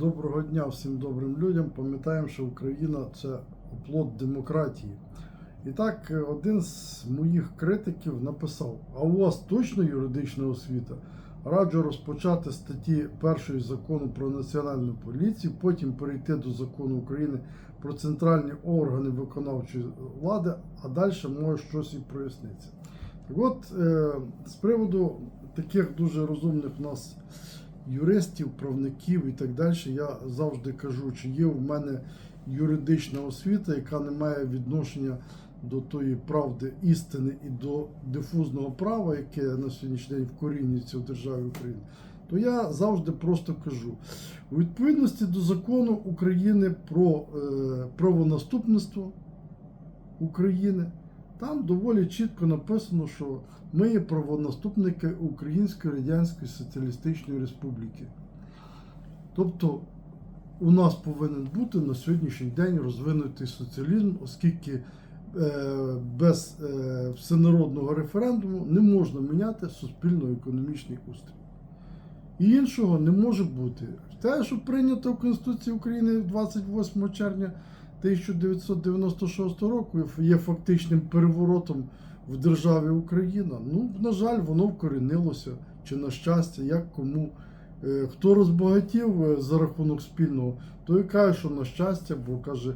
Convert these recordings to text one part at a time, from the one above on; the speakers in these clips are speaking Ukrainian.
Доброго дня всім добрим людям. Пам'ятаємо, що Україна це оплот демократії. І так, е, один з моїх критиків написав: А у вас точно юридична освіта? Раджу розпочати статті першої закону про національну поліцію, потім перейти до закону України про центральні органи виконавчої влади, а далі може щось і проясниться. Так от, е, з приводу таких дуже розумних у нас юристів, правників і так далі, я завжди кажу, чи є в мене юридична освіта, яка не має відношення до тої правди істини і до дифузного права, яке на сьогоднішній день вкорінюється в державі України, то я завжди просто кажу: у відповідності до закону України про е, правонаступництво України. Там доволі чітко написано, що ми є правонаступники Української Радянської Соціалістичної Республіки. Тобто у нас повинен бути на сьогоднішній день розвинутий соціалізм, оскільки е, без е, всенародного референдуму не можна міняти суспільно-економічний устрій. І іншого не може бути. Те, що прийнято в Конституції України 28 червня 1996 року, є фактичним переворотом в державі Україна. Ну, на жаль, воно вкорінилося, чи на щастя, як кому. Е, Хто розбагатів е, за рахунок спільного, той каже, що на щастя, бо каже,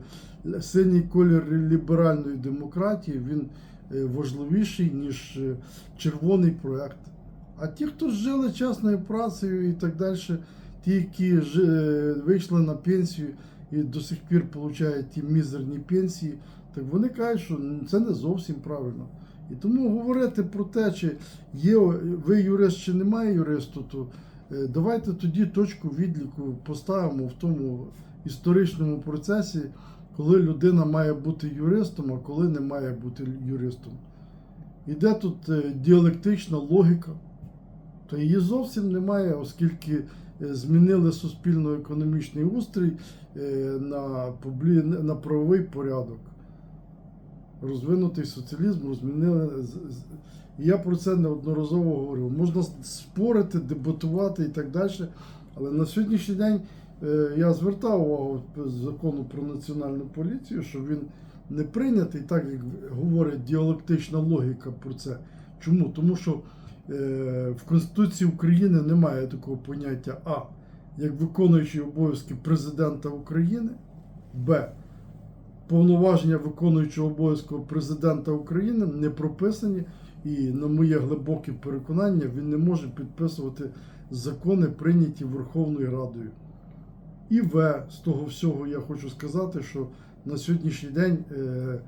синій колір ліберальної демократії він е, важливіший, ніж червоний проект. А ті, хто жили чесною працею і так далі, ті, які вийшли на пенсію і до сих пір отримують ті мізерні пенсії, так вони кажуть, що це не зовсім правильно. І тому говорити про те, чи є ви юрист, чи немає юристу, то е, давайте тоді точку відліку поставимо в тому історичному процесі, коли людина має бути юристом, а коли не має бути юристом. Іде тут е, діалектична логіка, то її зовсім немає, оскільки змінили суспільно-економічний устрій е, на, публі... на правовий порядок. Розвинутий соціалізм змінили. з- з- і Я про це неодноразово говорив. Можна спорити, дебатувати і так далі. Але на сьогоднішній день е, я звертав увагу закону про національну поліцію, що він не прийнятий, так як говорить діалектична логіка про це. Чому? Тому що е, в Конституції України немає такого поняття А, як виконуючий обов'язки президента України, Б. Повноваження виконуючого обов'язку президента України не прописані, і, на моє глибоке переконання, він не може підписувати закони, прийняті Верховною Радою. І В з того всього я хочу сказати, що на сьогоднішній день е, е,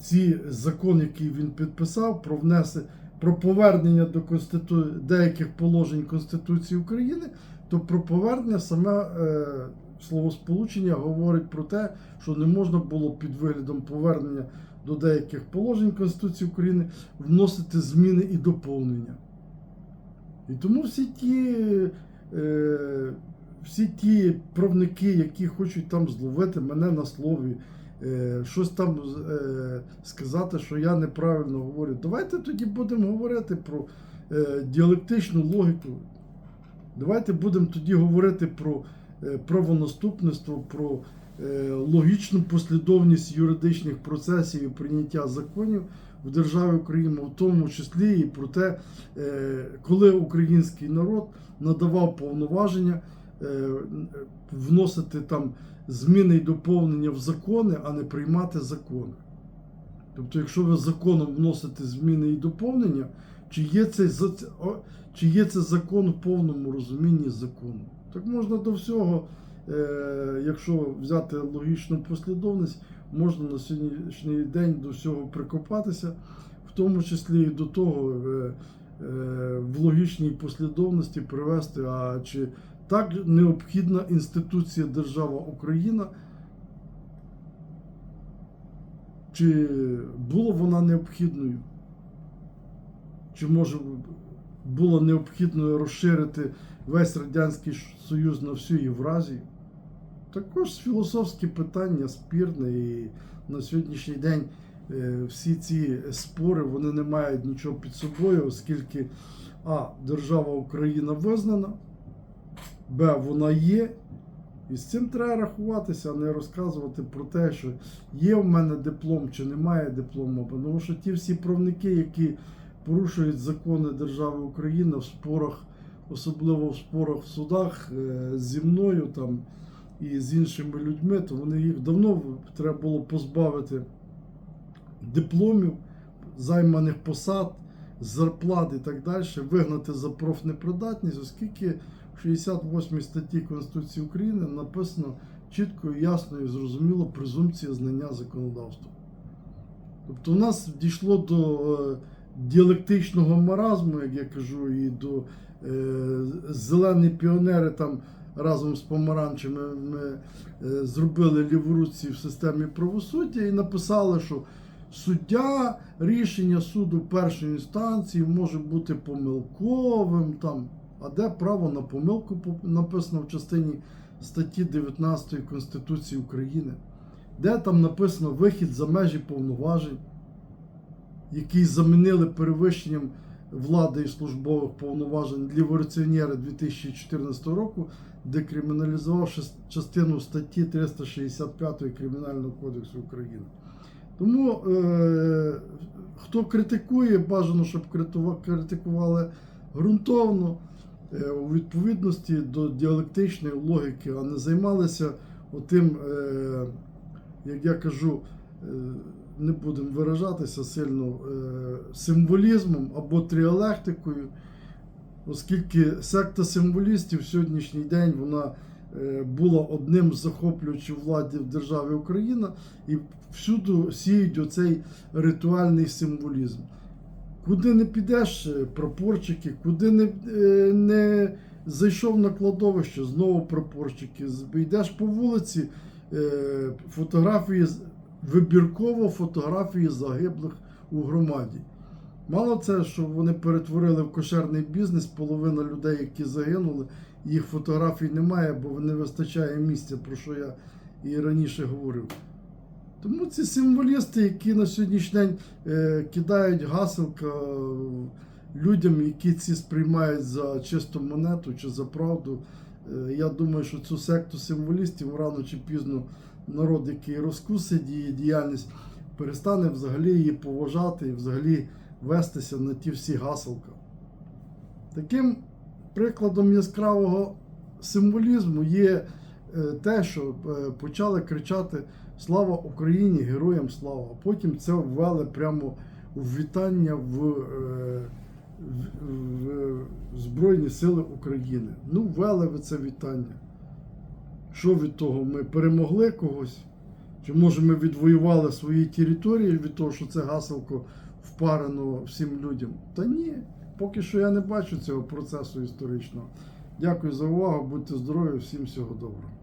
ці закон, який він підписав, про внесе про повернення до Конститу... деяких положень Конституції України, то про повернення саме е, словосполучення говорить про те, що не можна було під виглядом повернення до деяких положень Конституції України вносити зміни і доповнення. І тому всі ті, е, всі ті правники, які хочуть там зловити мене на слові, щось там е, сказати, що я неправильно говорю, давайте тоді будемо говорити про е, діалектичну логіку. Давайте будемо тоді говорити про е, правонаступництво, про е, логічну послідовність юридичних процесів і прийняття законів в державі Україна, в тому числі і про те, е, коли український народ надавав повноваження е, вносити там зміни і доповнення в закони, а не приймати закони. Тобто, якщо ви законом вносите зміни і доповнення, чи є цей, чи є це закон в повному розумінні закону? Так можна до всього, е, якщо взяти логічну послідовність, можна на сьогоднішній день до всього прикопатися, в тому числі і до того е, е, в логічній послідовності привести, а чи так необхідна інституція держава Україна, чи була вона необхідною? Чи може було необхідно розширити весь Радянський Союз на всю Євразію? Також філософське питання спірне, і на сьогоднішній день е, всі ці спори вони не мають нічого під собою, оскільки А. Держава Україна визнана, Б. Вона є, І з цим треба рахуватися, а не розказувати про те, що є в мене диплом чи немає диплому. Тому що ті всі правники, які порушують закони держави Україна в спорах, особливо в спорах в судах е, зі мною там і з іншими людьми, то вони їх давно треба було позбавити дипломів, займаних посад, зарплат і так далі, вигнати за профнепридатність, оскільки в 68 статті Конституції України написано чітко, ясно і зрозуміло презумпція знання законодавства. Тобто у нас дійшло до е, діалектичного маразму, як я кажу, і до е, зелені піонери там разом з помаранчами ми е, зробили ліворуці в системі правосуддя і написали, що суддя рішення суду першої інстанції може бути помилковим там. А де право на помилку написано в частині статті 19 Конституції України? Де там написано вихід за межі повноважень, який замінили перевищенням влади і службових повноважень лівораціонери 2014 року, декриміналізував шес- частину статті 365 Кримінального кодексу України. Тому е, хто критикує, бажано, щоб критикували ґрунтовно, е, у відповідності до діалектичної логіки, а не займалися отим, е, як я кажу, е, не будемо виражатися сильно е, символізмом або тріалектикою, оскільки секта символістів в сьогоднішній день вона була одним з захоплюючих влади в державі Україна і всюди сіють оцей ритуальний символізм. Куди не підеш, е, прапорчики, куди не, е, не зайшов на кладовище, знову прапорчики. Йдеш по вулиці, е, фотографії, вибірково фотографії загиблих у громаді. Мало це, що вони перетворили в кошерний бізнес, половина людей, які загинули, їх фотографій немає, бо не вистачає місця, про що я і раніше говорив. Тому ці символісти, які на сьогоднішній день е, кидають гаселка е, людям, які ці сприймають за чисту монету чи за правду, е, я думаю, що цю секту символістів рано чи пізно народ, який розкусить її діяльність, перестане взагалі її поважати і взагалі вестися на ті всі гаселка. Таким прикладом яскравого символізму є е, те, що е, почали кричати Слава Україні, героям слава! А потім це ввели прямо в вітання в, е, в, в Збройні Сили України. Ну, ввели ви це вітання. Що від того? Ми перемогли когось? Чи може ми відвоювали свої території від того, що це гаселко впарено всім людям? Та ні, поки що я не бачу цього процесу історичного. Дякую за увагу, будьте здорові, всім всього доброго.